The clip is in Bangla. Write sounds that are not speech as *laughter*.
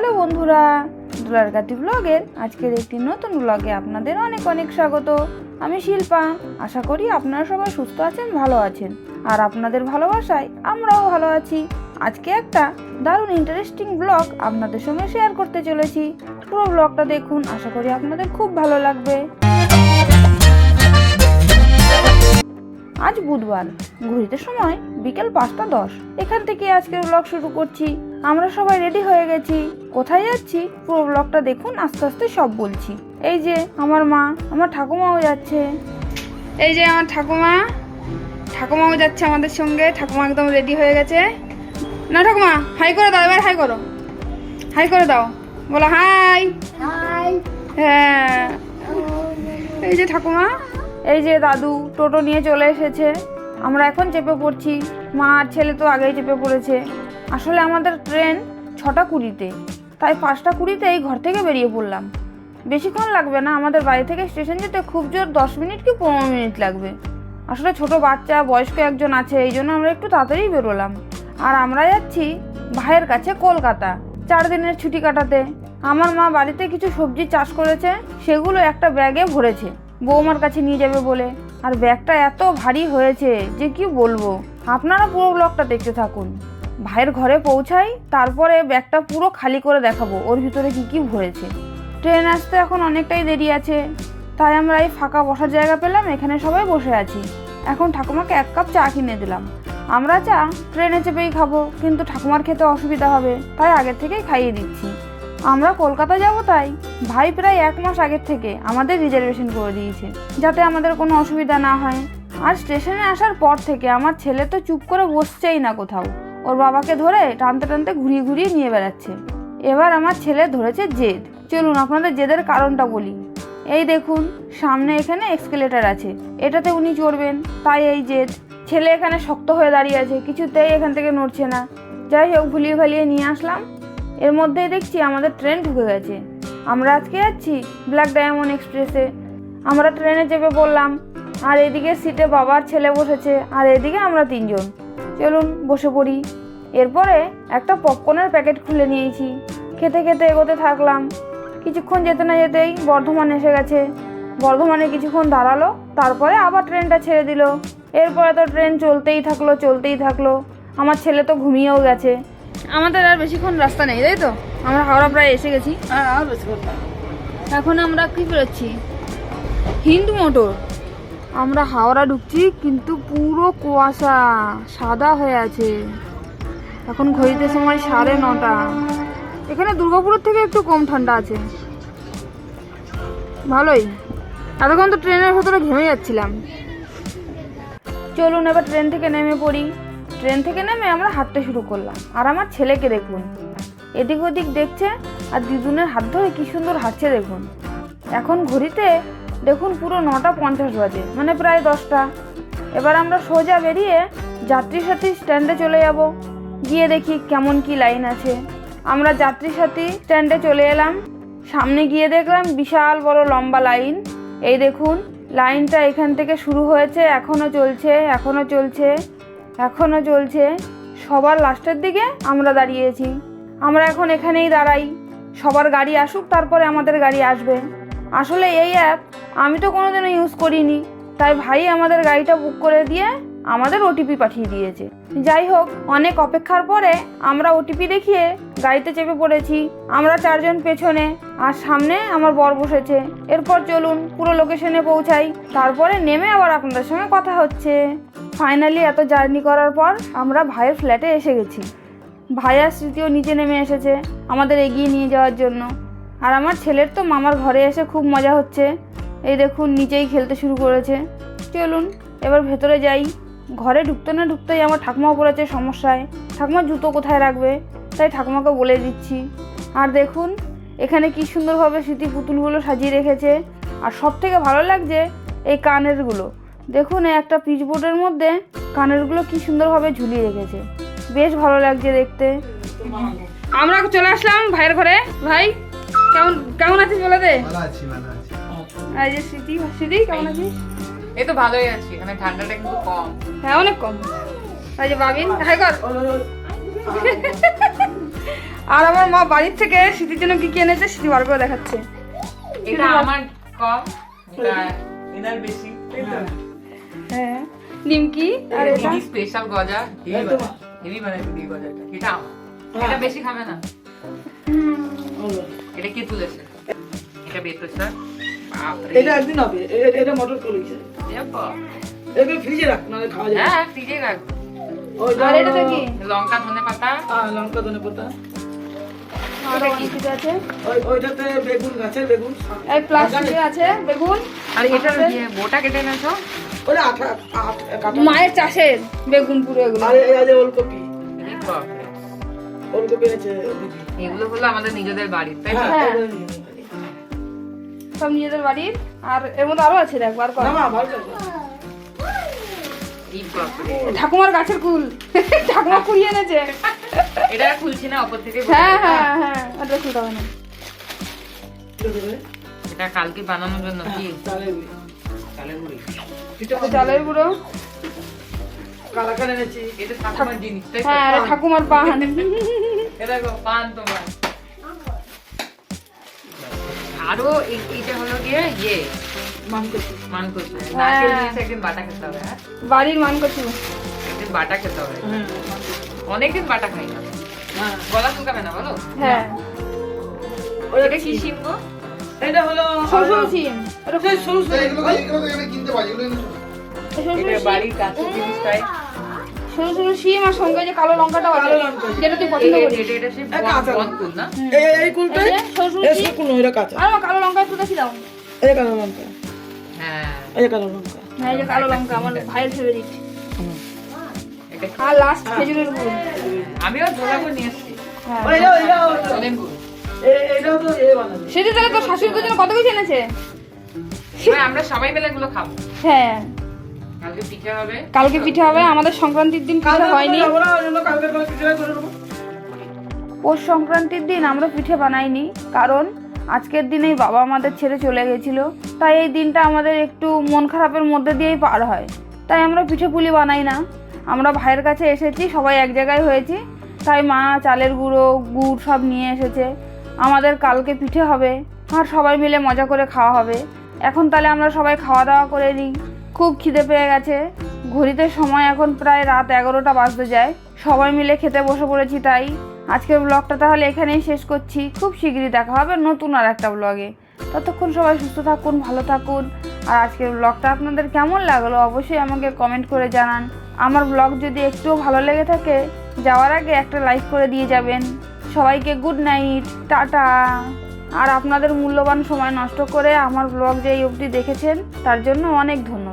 হ্যালো বন্ধুরা দুলার কাটি ব্লগের আজকের একটি নতুন ব্লগে আপনাদের অনেক অনেক স্বাগত। আমি শিল্পা, আশা করি আপনারা সবাই সুস্থ আছেন, ভালো আছেন। আর আপনাদের ভালোবাসায় আমরাও ভালো আছি। আজকে একটা দারুণ ইন্টারেস্টিং ব্লগ আপনাদের সঙ্গে শেয়ার করতে চলেছি। পুরো ব্লগটা দেখুন, আশা করি আপনাদের খুব ভালো লাগবে। আজ বুধবার, ঘড়িতে সময় বিকেল পাঁচটা দশ। এখান থেকে আজকের ব্লগ শুরু করছি। আমরা সবাই রেডি হয়ে গেছি। কোথায় যাচ্ছি? পুরো ব্লগটা দেখুন আস্তে আস্তে সব বলছি। এই যে আমার মা আমার ঠাকুমাও যাচ্ছে। এই যে আমার ঠাকুমা ঠাকুমাও যাচ্ছে আমাদের সঙ্গে। ঠাকুমা একদম রেডি হয়ে গেছে। না ঠাকুমা হাই করে দাও এবার হাই করো। হাই করে দাও। বলো হাই হাই হ্যাঁ। এই যে ঠাকুমা। এই যে দাদু টোটো নিয়ে চলে এসেছে। আমরা এখন চেপে পড়ছি। মা আর ছেলে তো আগেই চেপে পড়েছে। আসলে আমাদের ট্রেন ছটা কুড়িতে। তাই পাঁচটা কুড়িতে এই ঘর থেকে বেরিয়ে পড়লাম। বেশিক্ষণ লাগবে না, আমাদের বাড়ি থেকে স্টেশন যেতে খুব জোর দশ মিনিট কি পনেরো মিনিট লাগবে। আসলে ছোট বাচ্চা, বয়স্ক একজন আছে, এই জন্য আমরা একটু তাড়াতাড়ি বেরোলাম। আর আমরা যাচ্ছি ভাইয়ের কাছে কলকাতা। চার দিনের ছুটি কাটাতে। আমার মা বাড়িতে কিছু সবজি চাষ করেছে, সেগুলো একটা ব্যাগে ভরেছে। বৌমার কাছে নিয়ে যাবে বলে। আর ব্যাগটা এত ভারী হয়েছে যে কি বলব? আপনারা পুরো ব্লগটা দেখতে থাকুন। ভাইয়ের ঘরে পৌঁছাই, তারপরে ব্যাগটা পুরো খালি করে দেখাবো, ওর ভিতরে কি কি ভরেছে। ট্রেন আসতে এখন অনেকটাই দেরি আছে, তাই আমরা এই ফাঁকা বসার জায়গা পেলাম, এখানে সবাই বসে আছি। এখন ঠাকুমাকে এক কাপ চা কিনে দিলাম। আমরা চা ট্রেনে চেপেই খাব, কিন্তু ঠাকুমার খেতে অসুবিধা হবে, তাই আগের থেকেই খাইয়ে দিচ্ছি। আমরা কলকাতা যাব তাই, ভাই প্রায় এক মাস আগের থেকে আমাদের রিজার্ভেশন করে দিয়েছে, যাতে আমাদের কোনো অসুবিধা না হয়। আর স্টেশনে আসার পর থেকে আমার ছেলে তো চুপ করে বসছেই না কোথাও। ওর বাবাকে ধরে টানতে টানতে ঘুরিয়ে ঘুরিয়ে নিয়ে বেড়াচ্ছে। এবার আমার ছেলে ধরেছে জেদ। চলুন আপনাদের জেদের কারণটা বলি। এই দেখুন, সামনে এখানে এক্সকেলেটার আছে। এটাতে উনি চড়বেন, তাই এই জেদ। ছেলে এখানে শক্ত হয়ে দাঁড়িয়ে আছে, কিছুতেই এখান থেকে নড়ছে না। যাই হোক, ভুলিয়ে ভালিয়ে নিয়ে আসলাম। এর মধ্যেই দেখছি আমাদের ট্রেন ঢুকে গেছে। আমরা আজকে যাচ্ছি ব্ল্যাক ডায়মন্ড এক্সপ্রেসে। আমরা ট্রেনে চেপে পড়লাম। আর এদিকে সিটে বাবার ছেলে বসেছে, আর এদিকে আমরা তিনজন। চলুন বসে পড়ি। এরপরে একটা পপকর্নের প্যাকেট খুলে নিয়েছি। খেতে খেতে এগোতে থাকলাম। কিছুক্ষণ যেতে না যেতেই বর্ধমান এসে গেছে। বর্ধমানে কিছুক্ষণ দাঁড়াল তারপরে আবার ট্রেনটা ছেড়ে দিল। এরপরে তো ট্রেন চলতেই থাকল চলতেই থাকল। আমার ছেলে তো ঘুমিয়েও গেছে। আমাদের আর বেশিক্ষণ রাস্তা নেই তাই তো? আমরা হাওড়া প্রায় এসে গেছি। এখন আমরা কি বেরোচ্ছি হিন্দু মোটর। আমরা হাওড়া ঢুকছি, কিন্তু পুরো কুয়াশা সাদা হয়ে আছে। এখন ঘড়িতে সময় সাড়ে নটা। এখানে দুর্গাপুরের থেকে একটু কম ঠান্ডা আছে। ভালোই। এতক্ষণ তো ট্রেনের ভেতরে ঘেমে যাচ্ছিলাম। চলুন এবার ট্রেন থেকে নেমে পড়ি। ট্রেন থেকে নেমে আমরা হাঁটতে শুরু করলাম। আর আমার ছেলেকে দেখুন। এদিক ওদিক দেখছে, আর দিদুনের হাত ধরে কি সুন্দর হাঁটছে দেখুন। এখন ঘড়িতে দেখুন পুরো নটা পঞ্চাশ বাজে মানে প্রায় দশটা। এবার আমরা সোজা বেরিয়ে যাত্রী সাথী স্ট্যান্ডে চলে যাব। গিয়ে দেখি কেমন কি লাইন আছে। আমরা যাত্রী সাথী স্ট্যান্ডে চলে এলাম। সামনে গিয়ে দেখলাম বিশাল বড় লম্বা লাইন এই দেখুন লাইনটা এখান থেকে শুরু হয়েছে এখনও চলছে এখনও চলছে এখনও চলছে। সবার লাস্টের দিকে আমরা দাঁড়িয়েছি। আমরা এখন এখানেই দাঁড়াই। সবার গাড়ি আসুক, তারপরে আমাদের গাড়ি আসবে। আসলে এই অ্যাপ আমি তো কোনোদিনও ইউজ করিনি। তাই ভাই আমাদের গাড়িটা বুক করে দিয়ে আমাদের ওটিপি পাঠিয়ে দিয়েছে। যাই হোক, অনেক অপেক্ষার পরে আমরা ওটিপি দেখিয়ে গাড়িতে চেপে পড়েছি। আমরা চারজন পেছনে, আর সামনে আমার বর বসেছে। এরপর চলুন পুরো লোকেশনে পৌঁছাই। তারপরে নেমে আবার আপনাদের সঙ্গে কথা হচ্ছে। ফাইনালি এত জার্নি করার পর আমরা ভাইয়ের ফ্ল্যাটে এসে গেছি। ভাইয়ার স্মৃতিও নিচে নেমে এসেছে আমাদের এগিয়ে নিয়ে যাওয়ার জন্য। আর আমার ছেলের তো মামার ঘরে এসে খুব মজা হচ্ছে। এই দেখুন, নিচেই খেলতে শুরু করেছে। চলুন, এবার ভেতরে যাই। ঘরে ঢুকতে না ঢুকতেই আমার ঠাকুমা পড়েছে সমস্যায়। ঠাকুমা জুতো কোথায় রাখবে? তাই ঠাকুমাকে বলে দিচ্ছি। আর দেখুন, এখানে কি সুন্দরভাবে স্মৃতি পুতুলগুলো সাজিয়ে রেখেছে। আর সব থেকে ভালো লাগছে এই কানেরগুলো। দেখুন একটা পিচবোর্ডের মধ্যে কানেরগুলো কি সুন্দরভাবে ঝুলিয়ে রেখেছে। বেশ ভালো লাগছে দেখতে। আমরা চলে আসলাম ভাইয়ের ঘরে। ভাই কেমন কেমন আছিস বলে দে? ভালো আছি ভালো আছি। এই যে স্মৃতি স্মৃতি কেমন আছিস? এই তো ভালোই আছি এখানে ঠান্ডাটা কিন্তু কম। হ্যাঁ অনেক কম। এই যে বাবিন হাই কর। আর আমার মা বাড়ির থেকে স্মৃতির জন্য কি কি এনেছে স্মৃতি বার করে দেখাচ্ছে। এটা আমার কম এটা এনার বেশি হ্যাঁ। নিমকি আর এটা? স্পেশাল গজা হেভি বানায় দিদি গজাটা এটা এটা বেশি খাবে না। হলো। এটা কি তুলেছে? এটা বের করছে এটা একদিন হবে এটা মটর ফ্রিজে রাখ খাওয়া যাবে। হ্যাঁ ফ্রিজে রাখ। আর এটাতে কি লঙ্কা ধনে পাতা। হ্যাঁ লঙ্কা ধনে পাতা। ওইটাতে বেগুন গাছের বেগুন। এই প্লাস্টিকে আছে বেগুন। আর এটা দিয়ে বোটা কেটে ওটা মায়ের চাষের বেগুন পুরো এগুলো। আর এই আছে ওলকপি। ওলকপি আছে দিদি। এগুলো হলো আমাদের নিজেদের বাড়ির তাই হ্যাঁ হ্যাঁ। সব নিজেদের বাড়ির আর এর মধ্যে আরও আছে দেখ বার কর। না ভালো লাগবে। এই বাপরে। ঠাকুমার গাছের কুল। *laughs* ঠাকুমা কুড়িয়ে এনেছে। এটা খুলছি না ওপর থেকে হ্যাঁ হ্যাঁ হ্যাঁ এটা খুলতে হবে না। এটা কালকে বানানোর জন্য কি? চালের গুঁড়ি। এটা চালের গুঁড়ো। কালাকান এনেছি এটা ঠাকুমার জিনিস হ্যাঁ ঠাকুমার পান। *laughs* এটা পান তোমার। আরও এইটা হলো গিয়ে ইয়ে মান করছি মান করছে হ্যাঁ। নারকেল জিনিস একদিন বাটা খেতে হবে হ্যাঁ? বাড়ির মানকচু। একদিন বাটা খেতে হবে। অনেকদিন বাটা খাই না। হ্যাঁ। গলা চুলকাবে না বলো? হ্যাঁ। এটা কি সিম গো? এটা হলো সরু সরু সিম এটা সেই সরু সরু এগুলো এগুলো কিনতে পাই এগুলো এটা বাড়ির কাছে জিনিসটাই। সরু সরু সিম আর সঙ্গে যে কালো লঙ্কাটাও আছে। কালো লঙ্কা। যেটা তুই পছন্দ করিস। এই এই সরু সরু এটা কাঁচা। আর কালো লঙ্কা একটু দেখি দাও। এই কালো লঙ্কা। হ্যাঁ। এই কালো লঙ্কা। হ্যাঁ এই কালো লঙ্কা আমার ভাইয়ের ফেভারিট আর লাস্ট খেজুরের গুড়। আমিও ঝোলাবো নিয়ে এসেছি। হ্যাঁ। তাহলে তোর শাশুড়ির জন্য কত কিছু এনেছে? আমরা সবাই মিলে এগুলো খাব। হ্যাঁ। কালকে পিঠে হবে। কালকে পিঠে হবে আমাদের সংক্রান্তির দিন পিঠে হয়নি। পৌষ সংক্রান্তির দিন আমরা পিঠে বানাইনি কারণ আজকের দিনেই বাবা আমাদের ছেড়ে চলে গেছিল। তাই এই দিনটা আমাদের একটু মন খারাপের মধ্যে দিয়েই পার হয়। তাই আমরা পিঠে পুলি বানাই না। আমরা ভাইয়ের কাছে এসেছি সবাই এক জায়গায় হয়েছি। তাই মা চালের গুঁড়ো গুড় সব নিয়ে এসেছে। আমাদের কালকে পিঠে হবে আর সবাই মিলে মজা করে খাওয়া হবে। এখন তাহলে আমরা সবাই খাওয়া দাওয়া করে নিই। খুব খিদে পেয়ে গেছে। ঘড়িতে সময় এখন প্রায় রাত এগারোটা বাজতে যায়। সবাই মিলে খেতে বসে পড়েছি তাই। আজকের ব্লগটা তাহলে এখানেই শেষ করছি। খুব শীঘ্রই দেখা হবে নতুন আর একটা ব্লগে ততক্ষণ সবাই সুস্থ থাকুন, ভালো থাকুন। আর আজকের ব্লগটা আপনাদের কেমন লাগল অবশ্যই আমাকে কমেন্ট করে জানান। আমার ব্লগ যদি একটুও ভালো লেগে থাকে, যাওয়ার আগে একটা লাইক করে দিয়ে যাবেন। সবাইকে গুড নাইট টাটা। আর আপনাদের মূল্যবান সময় নষ্ট করে আমার ব্লগ যেই অবধি দেখেছেন, তার জন্য অনেক ধন্যবাদ।